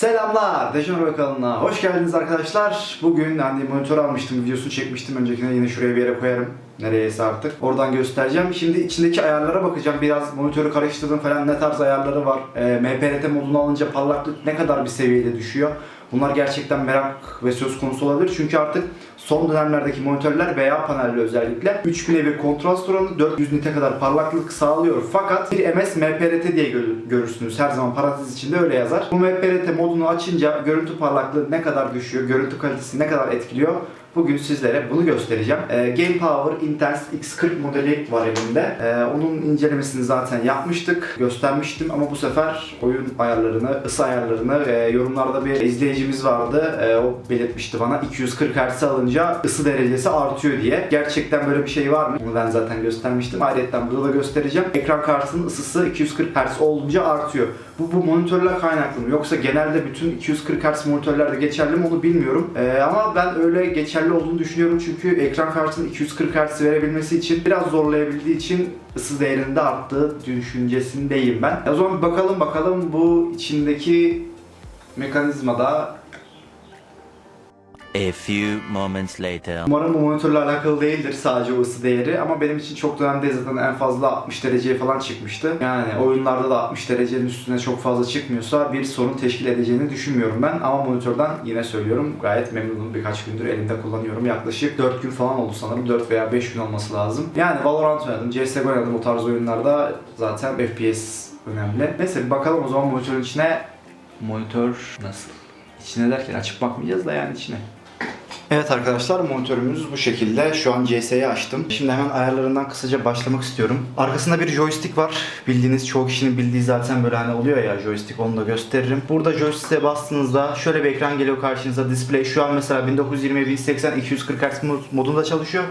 Selamlar, Dejanur kanalına hoş geldiniz arkadaşlar. Bugün hani monitör almıştım, videosunu çekmiştim öncekine yine şuraya bir yere koyarım. Nereyse artık. Oradan göstereceğim. Şimdi içindeki ayarlara bakacağım. Biraz monitörü karıştırdım falan ne tarz ayarları var. E, MPRT modunu alınca parlaklık ne kadar bir seviyede düşüyor. Bunlar gerçekten merak ve söz konusu olabilir. Çünkü artık son dönemlerdeki monitörler veya panelli özellikle 3000'e bir kontrast oranı 400 nite kadar parlaklık sağlıyor. Fakat bir MS MPRT diye gör- görürsünüz. Her zaman parantez içinde öyle yazar. Bu MPRT modunu açınca görüntü parlaklığı ne kadar düşüyor, görüntü kalitesi ne kadar etkiliyor Bugün sizlere bunu göstereceğim. Ee, Game Power Intense X40 modeli var elimde. Ee, onun incelemesini zaten yapmıştık, göstermiştim ama bu sefer oyun ayarlarını, ısı ayarlarını ve yorumlarda bir izleyicimiz vardı. Ee, o belirtmişti bana 240 Hz alınca ısı derecesi artıyor diye. Gerçekten böyle bir şey var mı? Bunu ben zaten göstermiştim. Ayrıca burada da göstereceğim. Ekran kartının ısısı 240 Hz olunca artıyor. Bu, bu monitörler kaynaklı mı? Yoksa genelde bütün 240 Hz monitörlerde geçerli mi onu bilmiyorum. Ee, ama ben öyle geçerli olduğunu düşünüyorum çünkü ekran kartının 240 Hz verebilmesi için biraz zorlayabildiği için ısı değerinde arttığı düşüncesindeyim ben. O zaman bakalım bakalım bu içindeki mekanizmada A few moments later. Umarım bu monitörle alakalı değildir sadece o ısı değeri ama benim için çok dönemde zaten en fazla 60 dereceye falan çıkmıştı. Yani oyunlarda da 60 derecenin üstüne çok fazla çıkmıyorsa bir sorun teşkil edeceğini düşünmüyorum ben ama monitörden yine söylüyorum gayet memnunum. Birkaç gündür elimde kullanıyorum. Yaklaşık 4 gün falan oldu sanırım. 4 veya 5 gün olması lazım. Yani Valorant oynadım, CSGO oynadım o tarz oyunlarda zaten FPS önemli. Neyse bir bakalım o zaman monitörün içine. Monitör nasıl? İçine derken açıp bakmayacağız da yani içine. Evet arkadaşlar monitörümüz bu şekilde. Şu an CS'yi açtım. Şimdi hemen ayarlarından kısaca başlamak istiyorum. Arkasında bir joystick var. Bildiğiniz çoğu kişinin bildiği zaten böyle hani oluyor ya joystick onu da gösteririm. Burada joystick'e bastığınızda şöyle bir ekran geliyor karşınıza. Display şu an mesela 1920 1080 240 Hz mod- modunda çalışıyor.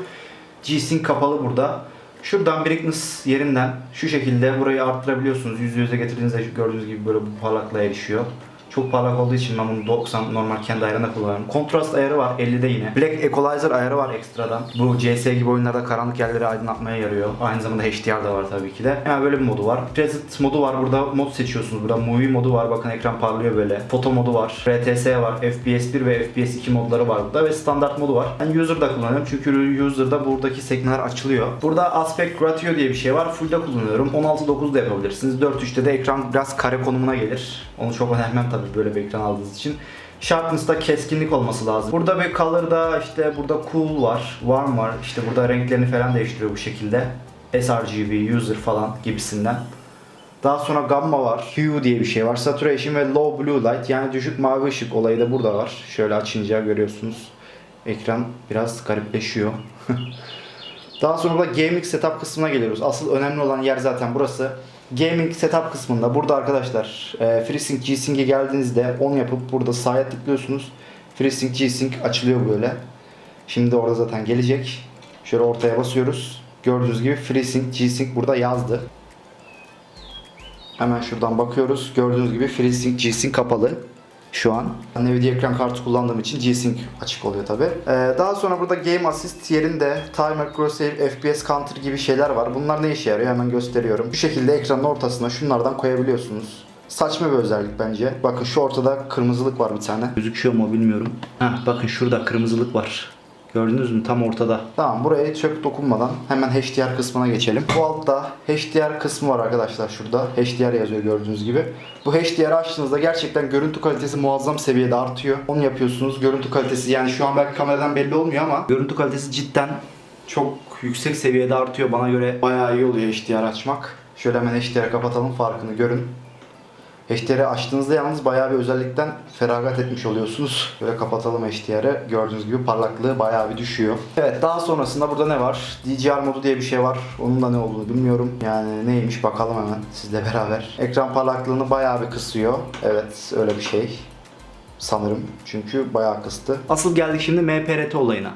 G-Sync kapalı burada. Şuradan brightness yerinden şu şekilde burayı arttırabiliyorsunuz. Yüz yüze getirdiğinizde gördüğünüz gibi böyle bu parlaklığa erişiyor. Çok parlak olduğu için ben bunu 90 normal kendi ayarında kullanıyorum. Kontrast ayarı var 50'de yine. Black Equalizer ayarı var ekstradan. Bu CS gibi oyunlarda karanlık yerleri aydınlatmaya yarıyor. Aynı zamanda HDR da var tabii ki de. Yani böyle bir modu var. Preset modu var. Burada mod seçiyorsunuz. Burada movie modu var. Bakın ekran parlıyor böyle. Foto modu var. RTS var. FPS 1 ve FPS 2 modları var burada ve standart modu var. Ben user'da kullanıyorum çünkü user'da buradaki sekmeler açılıyor. Burada aspect ratio diye bir şey var. Full'da kullanıyorum. 16.9'da yapabilirsiniz. 4.3'te de ekran biraz kare konumuna gelir. Onu çok önermem tabii böyle bir ekran aldığınız için. Sharpness'ta keskinlik olması lazım. Burada bir color'da işte burada cool var, warm var. İşte burada renklerini falan değiştiriyor bu şekilde. sRGB, user falan gibisinden. Daha sonra gamma var, hue diye bir şey var. Saturation ve low blue light yani düşük mavi ışık olayı da burada var. Şöyle açınca görüyorsunuz. Ekran biraz garipleşiyor. Daha sonra da gaming setup kısmına geliyoruz. Asıl önemli olan yer zaten burası. Gaming setup kısmında burada arkadaşlar e, FreeSync G-Sync'e geldiğinizde on yapıp burada sağa tıklıyorsunuz. FreeSync G-Sync açılıyor böyle. Şimdi orada zaten gelecek. Şöyle ortaya basıyoruz. Gördüğünüz gibi FreeSync G-Sync burada yazdı. Hemen şuradan bakıyoruz. Gördüğünüz gibi FreeSync G-Sync kapalı şu an. Nvidia ekran kartı kullandığım için G-Sync açık oluyor tabi. daha sonra burada Game Assist yerinde Timer, Crosshair, FPS Counter gibi şeyler var. Bunlar ne işe yarıyor hemen gösteriyorum. Bu şekilde ekranın ortasına şunlardan koyabiliyorsunuz. Saçma bir özellik bence. Bakın şu ortada kırmızılık var bir tane. Gözüküyor mu bilmiyorum. Heh, bakın şurada kırmızılık var. Gördünüz mü? Tam ortada. Tamam buraya çok dokunmadan hemen HDR kısmına geçelim. Bu altta HDR kısmı var arkadaşlar şurada. HDR yazıyor gördüğünüz gibi. Bu HDR açtığınızda gerçekten görüntü kalitesi muazzam seviyede artıyor. Onu yapıyorsunuz. Görüntü kalitesi yani şu an belki kameradan belli olmuyor ama görüntü kalitesi cidden çok yüksek seviyede artıyor. Bana göre bayağı iyi oluyor HDR açmak. Şöyle hemen HDR kapatalım farkını görün. HDR'i açtığınızda yalnız bayağı bir özellikten feragat etmiş oluyorsunuz. Böyle kapatalım HDR'i. Gördüğünüz gibi parlaklığı bayağı bir düşüyor. Evet daha sonrasında burada ne var? DCR modu diye bir şey var. Onun da ne olduğunu bilmiyorum. Yani neymiş bakalım hemen sizle beraber. Ekran parlaklığını bayağı bir kısıyor. Evet öyle bir şey. Sanırım. Çünkü bayağı kıstı. Asıl geldik şimdi MPRT olayına.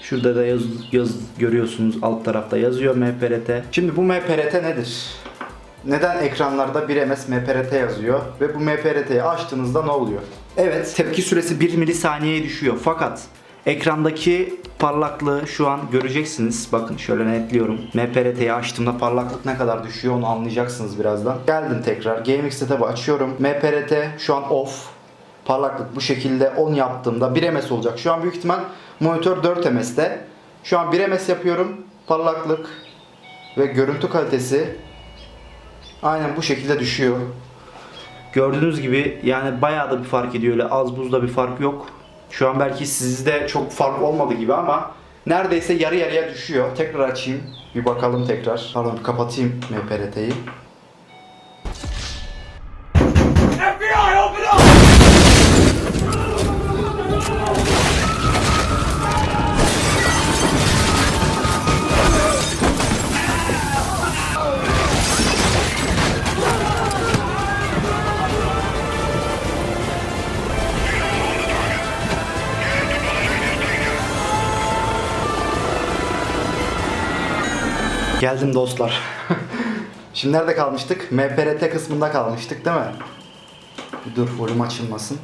Şurada da yaz, yaz görüyorsunuz alt tarafta yazıyor MPRT. Şimdi bu MPRT nedir? Neden ekranlarda 1ms MPRT yazıyor ve bu MPRT'yi açtığınızda ne oluyor? Evet tepki süresi 1 milisaniyeye düşüyor fakat Ekrandaki parlaklığı şu an göreceksiniz. Bakın şöyle netliyorum. MPRT'yi açtığımda parlaklık ne kadar düşüyor onu anlayacaksınız birazdan. Geldim tekrar. GameX setup'ı açıyorum. MPRT şu an off. Parlaklık bu şekilde 10 yaptığımda 1 ms olacak. Şu an büyük ihtimal monitör 4 ms'te. Şu an 1 ms yapıyorum. Parlaklık ve görüntü kalitesi aynen bu şekilde düşüyor. Gördüğünüz gibi yani bayağı da bir fark ediyor. Öyle az buzda bir fark yok. Şu an belki sizde çok fark olmadı gibi ama neredeyse yarı yarıya düşüyor. Tekrar açayım. Bir bakalım tekrar. Pardon kapatayım MPRT'yi. Geldim dostlar. Şimdi nerede kalmıştık? MPRT kısmında kalmıştık değil mi? Dur volüm açılmasın.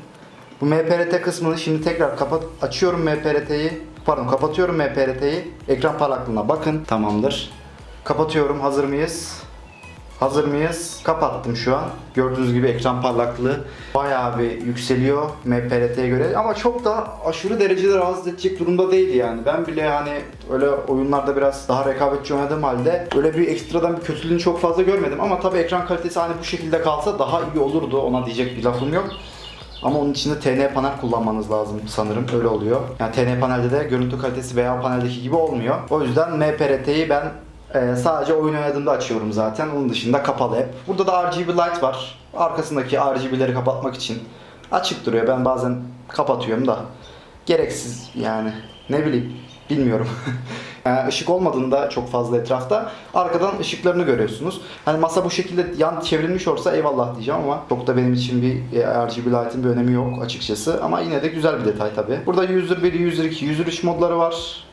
Bu MPRT kısmını şimdi tekrar kapat açıyorum MPRT'yi. Pardon kapatıyorum MPRT'yi. Ekran parlaklığına bakın. Tamamdır. Kapatıyorum. Hazır mıyız? Hazır mıyız? Kapattım şu an. Gördüğünüz gibi ekran parlaklığı bayağı bir yükseliyor MPRT'ye göre ama çok da aşırı derecede rahatsız edecek durumda değil yani. Ben bile hani öyle oyunlarda biraz daha rekabetçi oynadığım halde öyle bir ekstradan bir kötülüğünü çok fazla görmedim ama tabii ekran kalitesi hani bu şekilde kalsa daha iyi olurdu. Ona diyecek bir lafım yok. Ama onun için de TN panel kullanmanız lazım sanırım. Öyle oluyor. Yani TN panelde de görüntü kalitesi veya paneldeki gibi olmuyor. O yüzden MPRT'yi ben e, sadece oyun oynadığımda açıyorum zaten. Onun dışında kapalı hep. Burada da RGB light var. Arkasındaki RGB'leri kapatmak için açık duruyor. Ben bazen kapatıyorum da gereksiz yani. Ne bileyim bilmiyorum. yani ışık olmadığında çok fazla etrafta arkadan ışıklarını görüyorsunuz. Hani masa bu şekilde yan çevrilmiş olsa eyvallah diyeceğim ama çok da benim için bir e, RGB light'ın bir önemi yok açıkçası. Ama yine de güzel bir detay tabi. Burada user 1, user 2, user 3 modları var.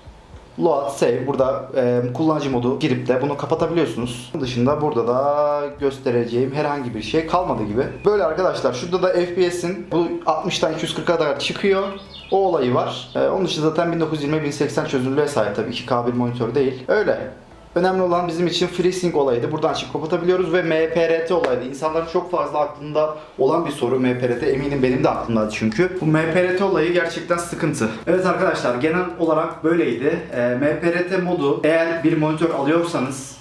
Load, save. Burada e, kullanıcı modu girip de bunu kapatabiliyorsunuz. Bunun dışında burada da göstereceğim herhangi bir şey kalmadı gibi. Böyle arkadaşlar şurada da FPS'in bu 60'tan 240'a kadar çıkıyor. O olayı var. E, onun dışında zaten 1920-1080 çözünürlüğe sahip tabii 2K bir monitör değil. Öyle. Önemli olan bizim için FreeSync olayıydı. Buradan açıp kapatabiliyoruz ve MPRT olaydı. İnsanların çok fazla aklında olan bir soru MPRT. Eminim benim de aklımda çünkü. Bu MPRT olayı gerçekten sıkıntı. Evet arkadaşlar genel olarak böyleydi. Ee, MPRT modu eğer bir monitör alıyorsanız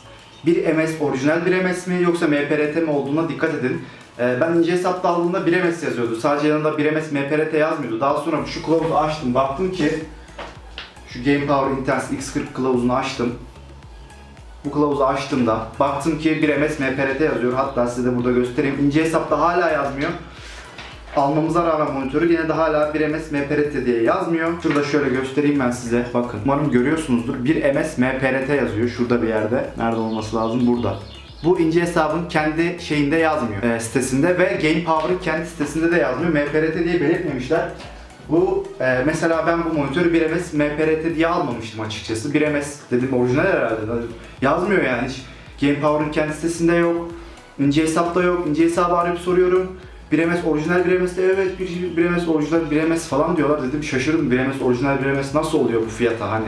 bir MS orijinal bir MS mi yoksa MPRT mi olduğuna dikkat edin. Ee, ben ince hesapta aldığımda 1 MS yazıyordu. Sadece yanında 1 MS MPRT yazmıyordu. Daha sonra şu kılavuzu açtım. Baktım ki şu Game Power Intense X40 kılavuzunu açtım. Bu kılavuzu açtığımda baktım ki 1 MS MPRT yazıyor. Hatta size de burada göstereyim. İnce hesapta hala yazmıyor. Almamıza rağmen monitörü yine de hala 1 MS MPRT diye yazmıyor. Şurada şöyle göstereyim ben size. Bakın. Umarım görüyorsunuzdur. 1 MS MPRT yazıyor şurada bir yerde. Nerede olması lazım? Burada. Bu ince hesabın kendi şeyinde yazmıyor. e, sitesinde ve Game Power'ın kendi sitesinde de yazmıyor. MPRT diye belirtmemişler. Bu e, mesela ben bu monitörü 1 MS MPRT diye almamıştım açıkçası. 1 MS dedim orijinal herhalde. Yazmıyor yani hiç. Game Power'ın kendi sitesinde yok. İnce hesapta yok. İnce hesabı arayıp soruyorum. 1 MS orijinal 1 MS de evet 1, 1 MS orijinal 1 MS falan diyorlar. Dedim şaşırdım 1 MS orijinal 1 MS nasıl oluyor bu fiyata hani.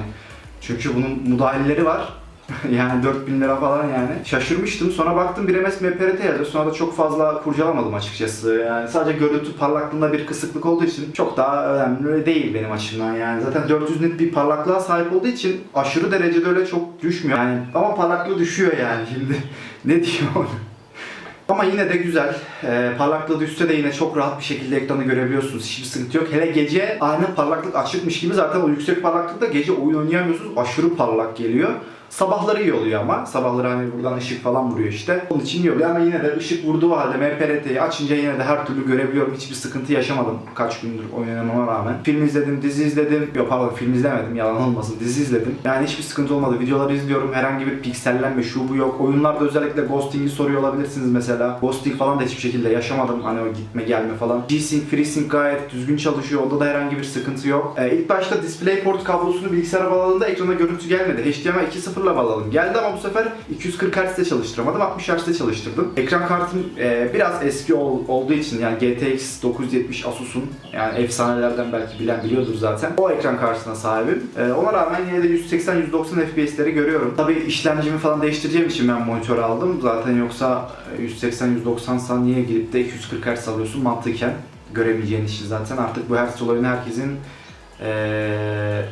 Çünkü bunun müdahaleleri var. yani 4000 lira falan yani. Şaşırmıştım. Sonra baktım 1 MS MPRT yazıyor. Sonra da çok fazla kurcalamadım açıkçası. Yani sadece görüntü parlaklığında bir kısıklık olduğu için çok daha önemli değil benim açımdan yani. Zaten 400 nit bir parlaklığa sahip olduğu için aşırı derecede öyle çok düşmüyor. Yani ama parlaklığı düşüyor yani şimdi. ne diyeyim ama yine de güzel. Ee, parlaklığı düşse de yine çok rahat bir şekilde ekranı görebiliyorsunuz. Hiçbir sıkıntı yok. Hele gece aynen parlaklık açıkmış gibi zaten o yüksek parlaklıkta gece oyun oynayamıyorsunuz. Aşırı parlak geliyor. Sabahları iyi oluyor ama. Sabahları hani buradan ışık falan vuruyor işte. Onun için iyi oluyor ama yine de ışık vurduğu halde MPRT'yi açınca yine de her türlü görebiliyorum. Hiçbir sıkıntı yaşamadım kaç gündür oynamama rağmen. Film izledim, dizi izledim. Yok pardon film izlemedim yalan olmasın. Dizi izledim. Yani hiçbir sıkıntı olmadı. Videoları izliyorum. Herhangi bir piksellenme şu bu yok. Oyunlarda özellikle ghosting'i soruyor olabilirsiniz mesela. Ghosting falan da hiçbir şekilde yaşamadım. Hani o gitme gelme falan. G-Sync, FreeSync gayet düzgün çalışıyor. Onda da herhangi bir sıkıntı yok. Ee, ilk başta DisplayPort kablosunu bilgisayara bağladığında ekrana görüntü gelmedi. HDMI 2.0 sıfırlama alalım. Geldi ama bu sefer 240 Hz'de çalıştıramadım. 60 Hz'de çalıştırdım. Ekran kartım e, biraz eski ol- olduğu için yani GTX 970 Asus'un yani efsanelerden belki bilen biliyordur zaten. O ekran kartına sahibim. E, ona rağmen yine de 180-190 FPS'leri görüyorum. Tabii işlemcimi falan değiştireceğim için ben monitör aldım. Zaten yoksa e, 180-190 san niye girip de 240 Hz alıyorsun mantıken göremeyeceğin işi zaten. Artık bu hertz olayını herkesin e,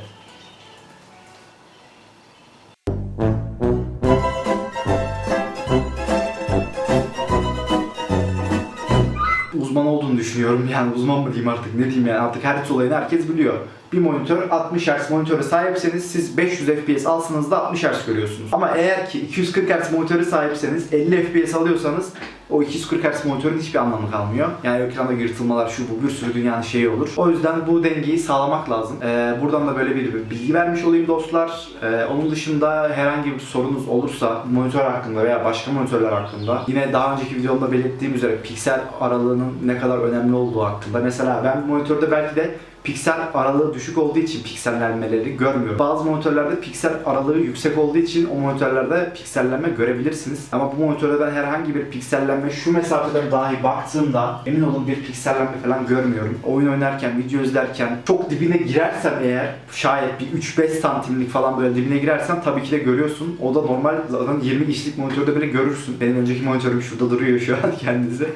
düşünüyorum. Yani uzman mı diyeyim artık ne diyeyim yani artık hertz olayını herkes biliyor. Bir monitör 60 Hz monitöre sahipseniz siz 500 FPS alsanız da 60 Hz görüyorsunuz. Ama eğer ki 240 Hz monitöre sahipseniz 50 FPS alıyorsanız o 240 Hz monitörün hiçbir anlamı kalmıyor. Yani ekranda yırtılmalar şu bu bir sürü dünyanın şeyi olur. O yüzden bu dengeyi sağlamak lazım. Ee, buradan da böyle bir, bir bilgi vermiş olayım dostlar. Ee, onun dışında herhangi bir sorunuz olursa monitör hakkında veya başka monitörler hakkında yine daha önceki videomda belirttiğim üzere piksel aralığının ne kadar önemli olduğu hakkında. Mesela ben monitörde belki de piksel aralığı düşük olduğu için piksellenmeleri görmüyorum. Bazı monitörlerde piksel aralığı yüksek olduğu için o monitörlerde piksellenme görebilirsiniz. Ama bu monitörde ben herhangi bir piksellenme şu mesafeden dahi baktığımda emin olun bir piksellenme falan görmüyorum. Oyun oynarken, video izlerken çok dibine girersem eğer şayet bir 3-5 santimlik falan böyle dibine girersen tabii ki de görüyorsun. O da normal zaten 20 inçlik monitörde bile görürsün. Benim önceki monitörüm şurada duruyor şu an kendisi.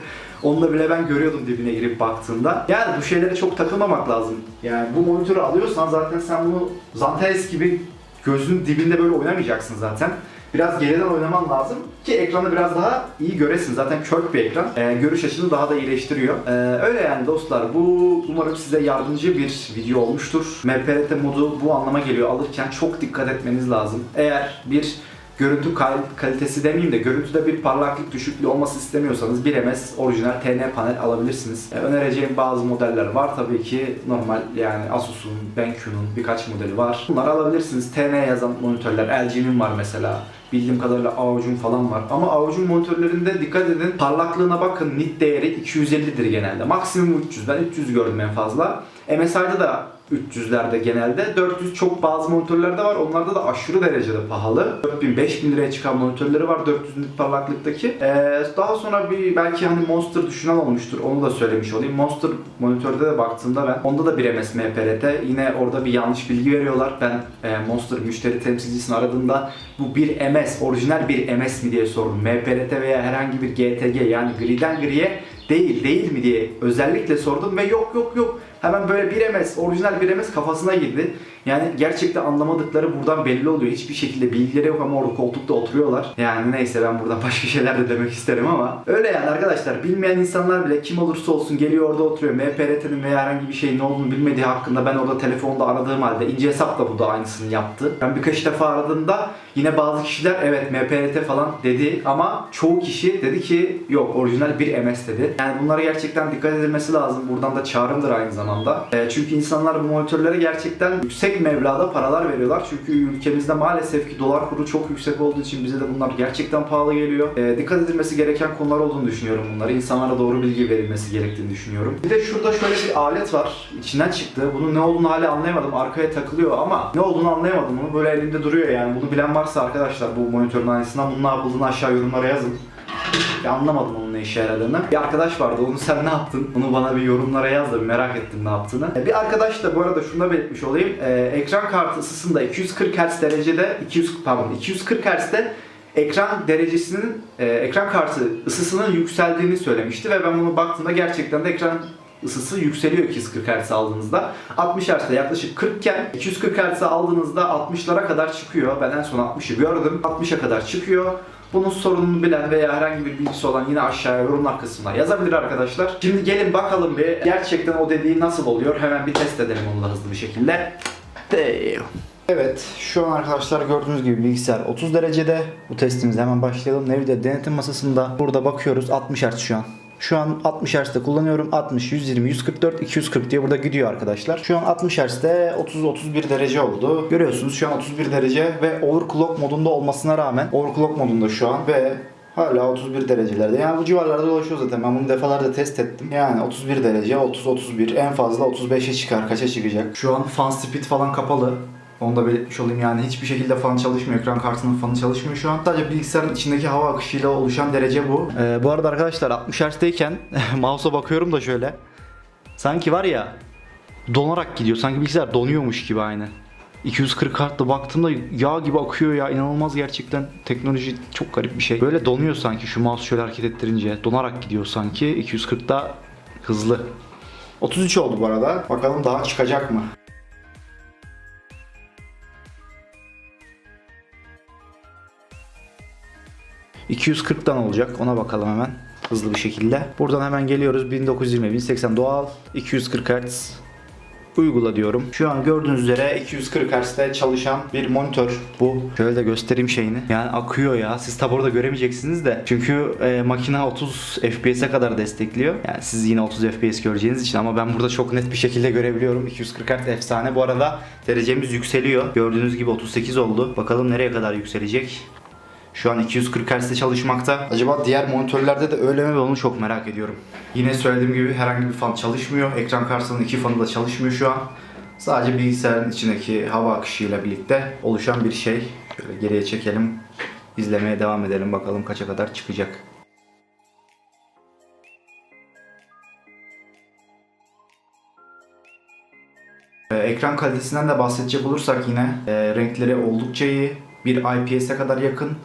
Onu bile ben görüyordum dibine girip baktığımda. Yani bu şeylere çok takılmamak lazım. Yani bu monitörü alıyorsan zaten sen bunu Zantares gibi gözünün dibinde böyle oynamayacaksın zaten. Biraz geriden oynaman lazım ki ekranı biraz daha iyi göresin. Zaten kök bir ekran. Ee, görüş açını daha da iyileştiriyor. Ee, öyle yani dostlar. Bu umarım size yardımcı bir video olmuştur. MPRT modu bu anlama geliyor. Alırken çok dikkat etmeniz lazım. Eğer bir görüntü kal- kalitesi demeyeyim de görüntüde bir parlaklık düşüklüğü olması istemiyorsanız 1 ms orijinal TN panel alabilirsiniz. Ee, önereceğim bazı modeller var tabii ki normal yani Asus'un, BenQ'nun birkaç modeli var. Bunları alabilirsiniz. TN yazan monitörler LG'nin var mesela. Bildiğim kadarıyla AOC'un falan var. Ama AOC'un monitörlerinde dikkat edin parlaklığına bakın nit değeri 250'dir genelde. Maksimum 300. Ben 300 gördüm en fazla. MSI'da da 300'lerde genelde. 400 çok bazı monitörlerde var. Onlarda da aşırı derecede pahalı. 4000-5000 liraya çıkan monitörleri var 400 nit parlaklıktaki. Ee, daha sonra bir belki hani Monster düşünen olmuştur. Onu da söylemiş olayım. Monster monitörde de baktığımda ben onda da 1 ms MPRT. Yine orada bir yanlış bilgi veriyorlar. Ben e, Monster müşteri temsilcisini aradığımda bu 1 ms orijinal 1 ms mi diye sordum. MPRT veya herhangi bir GTG yani griden griye değil değil mi diye özellikle sordum ve yok yok yok hemen böyle 1 ms orijinal 1 ms kafasına girdi. Yani gerçekten anlamadıkları buradan belli oluyor. Hiçbir şekilde bilgileri yok ama orada koltukta oturuyorlar. Yani neyse ben burada başka şeyler de demek isterim ama. Öyle yani arkadaşlar bilmeyen insanlar bile kim olursa olsun geliyor orada oturuyor. MPRT'nin veya herhangi bir şeyin ne olduğunu bilmediği hakkında ben orada telefonda aradığım halde ince hesap da bu da aynısını yaptı. Ben birkaç defa aradığımda yine bazı kişiler evet MPRT falan dedi ama çoğu kişi dedi ki yok orijinal bir MS dedi. Yani bunlara gerçekten dikkat edilmesi lazım. Buradan da çağrımdır aynı zamanda. E, çünkü insanlar bu monitörlere gerçekten yüksek meblağda paralar veriyorlar. Çünkü ülkemizde maalesef ki dolar kuru çok yüksek olduğu için bize de bunlar gerçekten pahalı geliyor. E, dikkat edilmesi gereken konular olduğunu düşünüyorum bunları. İnsanlara doğru bilgi verilmesi gerektiğini düşünüyorum. Bir de şurada şöyle bir alet var. İçinden çıktı. Bunun ne olduğunu hala anlayamadım. Arkaya takılıyor ama ne olduğunu anlayamadım. Bunu böyle elimde duruyor yani. Bunu bilen varsa arkadaşlar bu monitörün aynısından bunun ne yapıldığını aşağı yorumlara yazın. Ya anlamadım onun ne işe yaradığını. Bir arkadaş vardı onu sen ne yaptın? Bunu bana bir yorumlara yaz da merak ettim ne yaptığını. E, Bir arkadaş da bu arada şunu da belirtmiş olayım. E, ekran kartı ısısında 240 Hz derecede 200 pardon 240 Hz'de ekran derecesinin e, ekran kartı ısısının yükseldiğini söylemişti ve ben bunu baktığımda gerçekten de ekran ısısı yükseliyor 240 Hz aldığınızda. 60 Hz'de yaklaşık 40 iken 240 Hz aldığınızda 60'lara kadar çıkıyor. Ben en son 60'ı gördüm. 60'a kadar çıkıyor. Bunun sorununu bilen veya herhangi bir bilgisi olan yine aşağıya yorumlar kısmına yazabilir arkadaşlar. Şimdi gelin bakalım bir gerçekten o dediği nasıl oluyor. Hemen bir test edelim onu da hızlı bir şekilde. Evet, şu an arkadaşlar gördüğünüz gibi bilgisayar 30 derecede. Bu testimize hemen başlayalım. Nevide denetim masasında burada bakıyoruz 60 Hz şu an. Şu an 60 Hz'de kullanıyorum. 60, 120, 144, 240 diye burada gidiyor arkadaşlar. Şu an 60 Hz'de 30-31 derece oldu. Görüyorsunuz şu an 31 derece ve overclock modunda olmasına rağmen overclock modunda şu an ve Hala 31 derecelerde. Yani bu civarlarda dolaşıyor zaten. Ben bunu defalarca test ettim. Yani 31 derece, 30-31 en fazla 35'e çıkar. Kaça çıkacak? Şu an fan speed falan kapalı. Onu da belirtmiş olayım yani hiçbir şekilde fan çalışmıyor. Ekran kartının fanı çalışmıyor şu an. Sadece bilgisayarın içindeki hava akışıyla oluşan derece bu. Ee, bu arada arkadaşlar 60 Hz'deyken mouse'a bakıyorum da şöyle. Sanki var ya donarak gidiyor. Sanki bilgisayar donuyormuş gibi aynı. 240 kartla baktığımda yağ gibi akıyor ya inanılmaz gerçekten teknoloji çok garip bir şey. Böyle donuyor sanki şu mouse şöyle hareket ettirince donarak gidiyor sanki 240'da hızlı. 33 oldu bu arada. Bakalım daha çıkacak mı? ...240'dan olacak. Ona bakalım hemen. Hızlı bir şekilde. Buradan hemen geliyoruz. 1920, 1080 doğal. 240 Hz. Uygula diyorum. Şu an gördüğünüz üzere 240 Hz'de çalışan bir monitör bu. Şöyle de göstereyim şeyini. Yani akıyor ya. Siz tabi orada göremeyeceksiniz de. Çünkü e, makine 30 FPS'e kadar destekliyor. Yani siz yine 30 FPS göreceğiniz için ama ben burada çok net bir şekilde görebiliyorum. 240 Hz efsane. Bu arada derecemiz yükseliyor. Gördüğünüz gibi 38 oldu. Bakalım nereye kadar yükselecek. Şu an 240 Hz'de çalışmakta. Acaba diğer monitörlerde de öyle mi? Onu çok merak ediyorum. Yine söylediğim gibi herhangi bir fan çalışmıyor. Ekran kartının iki fanı da çalışmıyor şu an. Sadece bilgisayarın içindeki hava akışıyla birlikte oluşan bir şey. Şöyle geriye çekelim. İzlemeye devam edelim. Bakalım kaça kadar çıkacak. Ee, Ekran kalitesinden de bahsedecek olursak yine e, renkleri oldukça iyi. Bir IPS'e kadar yakın.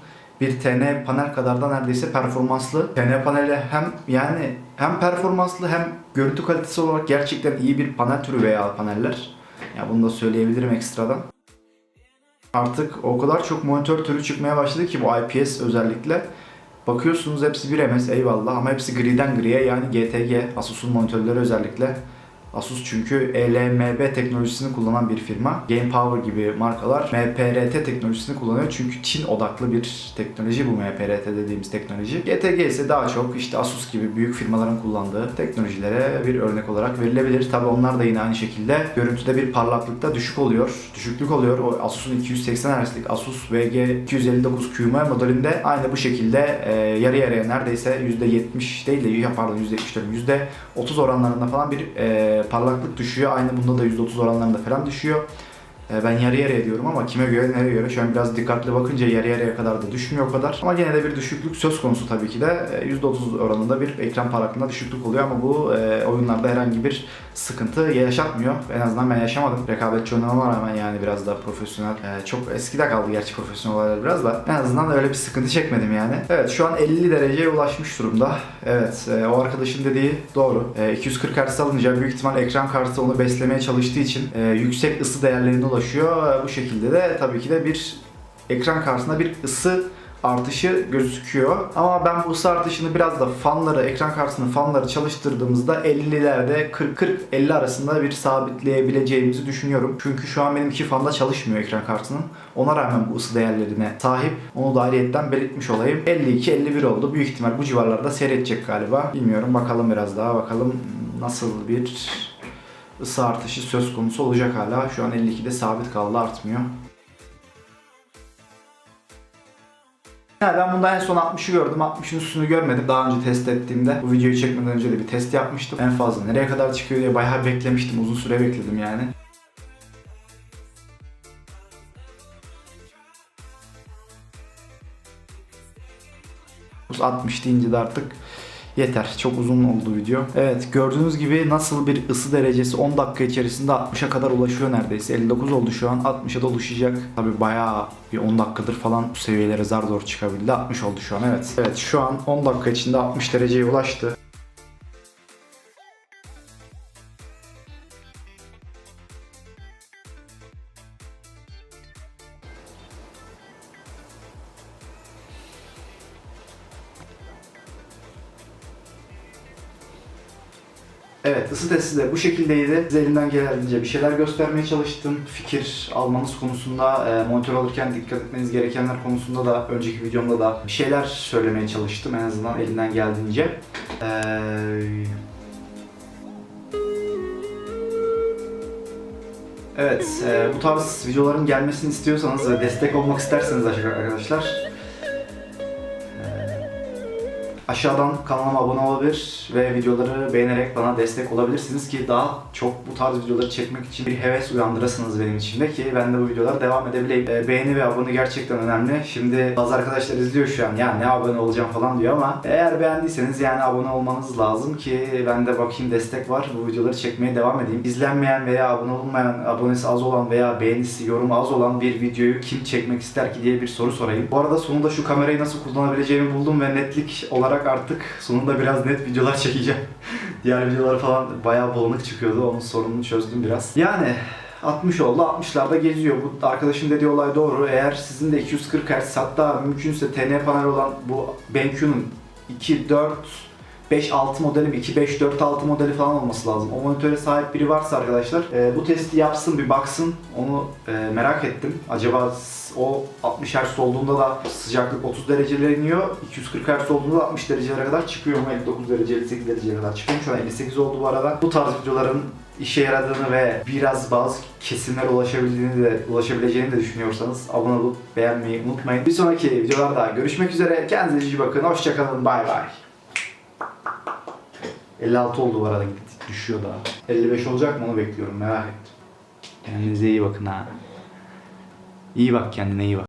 Bir TN panel kadar da neredeyse performanslı. TN paneli hem yani hem performanslı hem görüntü kalitesi olarak gerçekten iyi bir panel türü veya paneller. Ya bunu da söyleyebilirim ekstradan. Artık o kadar çok monitör türü çıkmaya başladı ki bu IPS özellikle. Bakıyorsunuz hepsi bir MS eyvallah ama hepsi griden griye yani GTG Asus'un monitörleri özellikle. Asus çünkü ELMB teknolojisini kullanan bir firma. Game Power gibi markalar MPRT teknolojisini kullanıyor. Çünkü Çin odaklı bir teknoloji bu MPRT dediğimiz teknoloji. GTG ise daha çok işte Asus gibi büyük firmaların kullandığı teknolojilere bir örnek olarak verilebilir. Tabi onlar da yine aynı şekilde görüntüde bir parlaklıkta düşük oluyor. Düşüklük oluyor. O Asus'un 280 Hz'lik Asus VG 259 QM modelinde aynı bu şekilde e, yarı yarıya neredeyse %70 değil de pardon %70 diyorum %30 oranlarında falan bir e, parlaklık düşüyor. Aynı bunda da %30 oranlarında falan düşüyor. E, Ben yarı yarıya diyorum ama kime göre nereye göre şu an biraz dikkatli bakınca yarı yarıya kadar da düşmüyor o kadar. Ama gene de bir düşüklük söz konusu tabii ki de E, %30 oranında bir ekran parlaklığında düşüklük oluyor ama bu e, oyunlarda herhangi bir sıkıntı yaşatmıyor. En azından ben yaşamadım. Rekabetçi oynamama rağmen yani biraz daha profesyonel. e, çok eskide kaldı gerçi profesyonel olaylar biraz da. En azından öyle bir sıkıntı çekmedim yani. Evet şu an 50 dereceye ulaşmış durumda. Evet e, o arkadaşın dediği doğru. E, 240 Hz alınca büyük ihtimal ekran kartı onu beslemeye çalıştığı için e, yüksek ısı değerlerine. E, bu şekilde de tabii ki de bir ekran kartında bir ısı artışı gözüküyor. Ama ben bu ısı artışını biraz da fanları, ekran kartının fanları çalıştırdığımızda 50'lerde 40-40-50 arasında bir sabitleyebileceğimizi düşünüyorum. Çünkü şu an benim iki fanda çalışmıyor ekran kartının. Ona rağmen bu ısı değerlerine sahip. Onu da ayrıyetten belirtmiş olayım. 52-51 oldu. Büyük ihtimal bu civarlarda seyredecek galiba. Bilmiyorum. Bakalım biraz daha. Bakalım nasıl bir ısı artışı söz konusu olacak hala. Şu an 52'de sabit kaldı artmıyor. Yani ben bunda en son 60'ı gördüm. 60'ın üstünü görmedim daha önce test ettiğimde. Bu videoyu çekmeden önce de bir test yapmıştım. En fazla nereye kadar çıkıyor diye bayağı beklemiştim. Uzun süre bekledim yani. Bu 60 deyince de artık yeter. Çok uzun oldu video. Evet gördüğünüz gibi nasıl bir ısı derecesi 10 dakika içerisinde 60'a kadar ulaşıyor neredeyse. 59 oldu şu an. 60'a da ulaşacak. Tabi bayağı bir 10 dakikadır falan bu seviyelere zar zor çıkabildi. 60 oldu şu an evet. Evet şu an 10 dakika içinde 60 dereceye ulaştı. Evet ısı testi de bu şekildeydi. Size elimden geldiğince bir şeyler göstermeye çalıştım. Fikir almanız konusunda, e, monitör alırken dikkat etmeniz gerekenler konusunda da önceki videomda da bir şeyler söylemeye çalıştım en azından elimden geldiğince. Eee... Evet, e, bu tarz videoların gelmesini istiyorsanız ve destek olmak isterseniz arkadaşlar aşağıdan kanalıma abone olabilir ve videoları beğenerek bana destek olabilirsiniz ki daha çok bu tarz videoları çekmek için bir heves uyandırasınız benim içimde ki ben de bu videolara devam edebileyim. Ee, beğeni ve abone gerçekten önemli. Şimdi bazı arkadaşlar izliyor şu an ya ne abone olacağım falan diyor ama eğer beğendiyseniz yani abone olmanız lazım ki ben de bakayım destek var bu videoları çekmeye devam edeyim. İzlenmeyen veya abone olmayan, abonesi az olan veya beğenisi, yorumu az olan bir videoyu kim çekmek ister ki diye bir soru sorayım. Bu arada sonunda şu kamerayı nasıl kullanabileceğimi buldum ve netlik olarak artık sonunda biraz net videolar çekeceğim. Diğer videolar falan bayağı bulanık çıkıyordu. Onun sorununu çözdüm biraz. Yani 60 oldu. 60'larda geziyor. Bu arkadaşın dediği olay doğru. Eğer sizin de 240 Hz hatta mümkünse TN panel olan bu BenQ'nun 2, 4, 5, 6 modeli mi? 2, 5, 4, 6 modeli falan olması lazım. O monitöre sahip biri varsa arkadaşlar e, bu testi yapsın bir baksın. Onu e, merak ettim. Acaba o 60 Hz olduğunda da sıcaklık 30 derecelere iniyor. 240 Hz olduğunda da 60 derecelere kadar çıkıyor mu? 59 derece, 58 dereceye kadar çıkıyor. Şu an 58 oldu bu arada. Bu tarz videoların işe yaradığını ve biraz bazı kesimlere ulaşabildiğini de ulaşabileceğini de düşünüyorsanız abone olup beğenmeyi unutmayın. Bir sonraki videolarda görüşmek üzere. Kendinize iyi bakın. Hoşçakalın. Bay bay. 56 oldu bu arada gitti. Düşüyor daha. 55 olacak mı onu bekliyorum merak ettim. Kendinize iyi bakın ha. İyi bak kendine iyi bak.